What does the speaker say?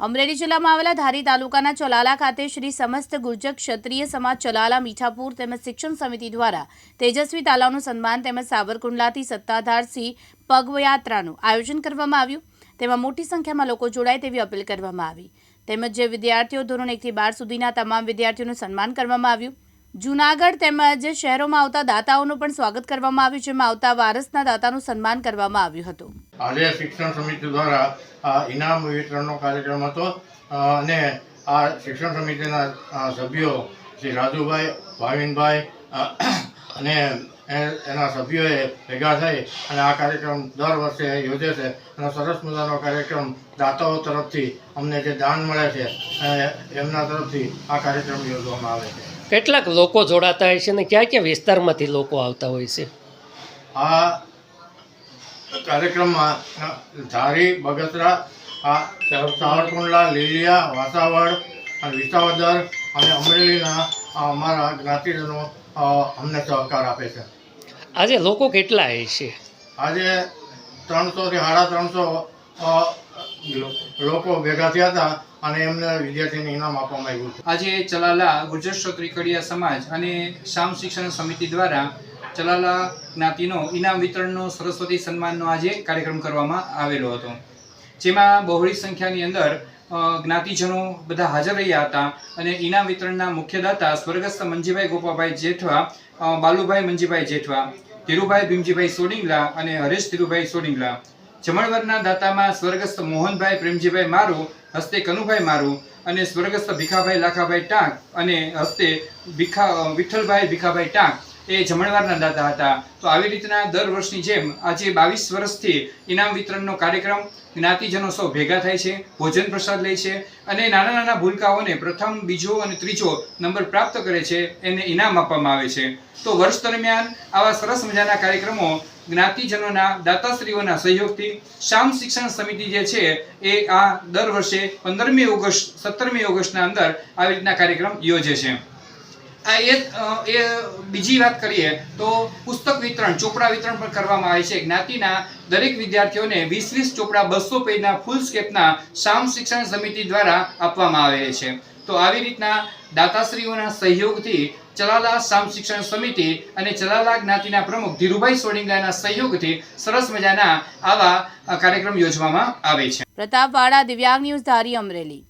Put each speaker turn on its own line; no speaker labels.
અમરેલી જિલ્લામાં આવેલા ધારી તાલુકાના ચલાલા ખાતે શ્રી સમસ્ત ગુર્જર ક્ષત્રિય સમાજ ચલાલા મીઠાપુર તેમજ શિક્ષણ સમિતિ દ્વારા તેજસ્વી તાલાવનું સન્માન તેમજ સાવરકુંડલાથી સત્તાધારસિંહ પગયાત્રાનું આયોજન કરવામાં આવ્યું. તેમાં મોટી સંખ્યામાં લોકો જોડાય તેવી અપીલ કરવામાં આવી. તેમજ જે વિદ્યાર્થીઓ ધોરણ એકથી બાર સુધીના તમામ વિદ્યાર્થીઓનું સન્માન કરવામાં આવ્યું. જૂનાગઢ તેમજ શહેરોમાં આવતા દાતાઓનું પણ સ્વાગત કરવામાં આવ્યું જેમાં આવતા વારસના દાતાનું સન્માન કરવામાં આવ્યું હતું.
આજે શિક્ષણ સમિતિ દ્વારા ઇનામ વિતરણનો કાર્યક્રમ હતો. અને આ શિક્ષણ સમિતિના સભ્યો શ્રી રાજુભાઈ, ભાવિનભાઈ અને એના સભ્યોએ ભેગા થઈ અને આ કાર્યક્રમ દર વર્ષે યોજે છે. અને સરસ મજાનો કાર્યક્રમ દાતાઓ તરફથી અમને જે દાન મળે છે એમના તરફથી આ કાર્યક્રમ યોજવામાં આવે છે.
કેટલાક લોકો જોડાતા હોય છે અને ક્યાં ક્યાં વિસ્તારમાંથી લોકો આવતા હોય છે?
આ કાર્યક્રમમાં ધારી બગસરા આ સાવરકુંડલા લીલિયા વાસાવડ વિસાવદર અને અમરેલીના અમારા જ્ઞાતિજનો અમને સહકાર આપે છે.
આજે લોકો કેટલા હોય છે?
આજે ત્રણસોથી સાડા ત્રણસો લોકો ભેગા થયા હતા. અને એમને વિદ્યાર્થીને ઇનામ આપવામાં આવ્યું હતું.
આજે ચલાલા ગુર્જર ક્ષત્રિકડિયા સમાજ અને શામ શિક્ષણ સમિતિ દ્વારા ચલાલા જ્ઞાતિનો ઇનામ વિતરણનો સરસ્વતી સન્માનનો આજે કાર્યક્રમ કરવામાં આવેલો હતો. જેમાં બહોળી સંખ્યાની અંદર જ્ઞાતિજનો બધા હાજર રહ્યા હતા અને ઇનામ વિતરણના મુખ્ય દાતા સ્વર્ગસ્થ મંજીભાઈ ગોપાભાઈ જેઠવા બાલુભાઈ મંજીભાઈ જેઠવા, ધીરુભાઈ ભીમજીભાઈ સોડિંગલા અને હરેશ ધીરુભાઈ સોડિંગલા. જમણવારના દાતામાં સ્વર્ગસ્થ મોહનભાઈ પ્રેમજીભાઈ મારું, હસ્તે કનુભાઈ મારું અને સ્વર્ગસ્થ ભીખાભાઈ લાખાભાઈ ટાંક અને હસ્તે ભીખા વિઠ્ઠલભાઈ ભીખાભાઈ ટાંક એ જમણવારના દાતા હતા. તો આવી રીતના દર વર્ષની જેમ આજે બાવીસ વર્ષથી ઇનામ વિતરણનો કાર્યક્રમ જ્ઞાતિજનો સૌ ભેગા થાય છે, ભોજન પ્રસાદ લે છે અને નાના નાના ભૂલકાઓને પ્રથમ, બીજો અને ત્રીજો નંબર પ્રાપ્ત કરે છે, એને ઇનામ આપવામાં આવે છે. તો વર્ષ દરમિયાન આવા સરસ મજાના કાર્યક્રમો જ્ઞાતિજનોના દાતાશ્રીઓના સહયોગથી શામ શિક્ષણ સમિતિ જે છે એ આ દર વર્ષે પંદરમી ઓગસ્ટ, સત્તરમી ઓગસ્ટના અંદર આવી રીતના કાર્યક્રમ યોજે છે. આ એ બીજી વાત કરીએ તો પુસ્તક વિતરણ, ચોપડા વિતરણ પણ કરવામાં આવે છે. જ્ઞાતિના દરેક વિદ્યાર્થીઓને વીસ વીસ ચોપડા બસો પેજના ફૂલ સ્કેપના શામ શિક્ષણ સમિતિ દ્વારા આપવામાં આવે છે. તો આવી રીતના દાતાશ્રીઓના સહયોગથી ચલાલા શામ શિક્ષણ સમિતિ અને ચલાલા જ્ઞાતિના પ્રમુખ ધીરુભાઈ સોડિંગાના સહયોગથી સરસ મજાના આવા કાર્યક્રમ યોજવામાં આવે છે.
પ્રતાપવાડા દિવ્યાંગ ન્યૂઝ ધારી અમરેલી.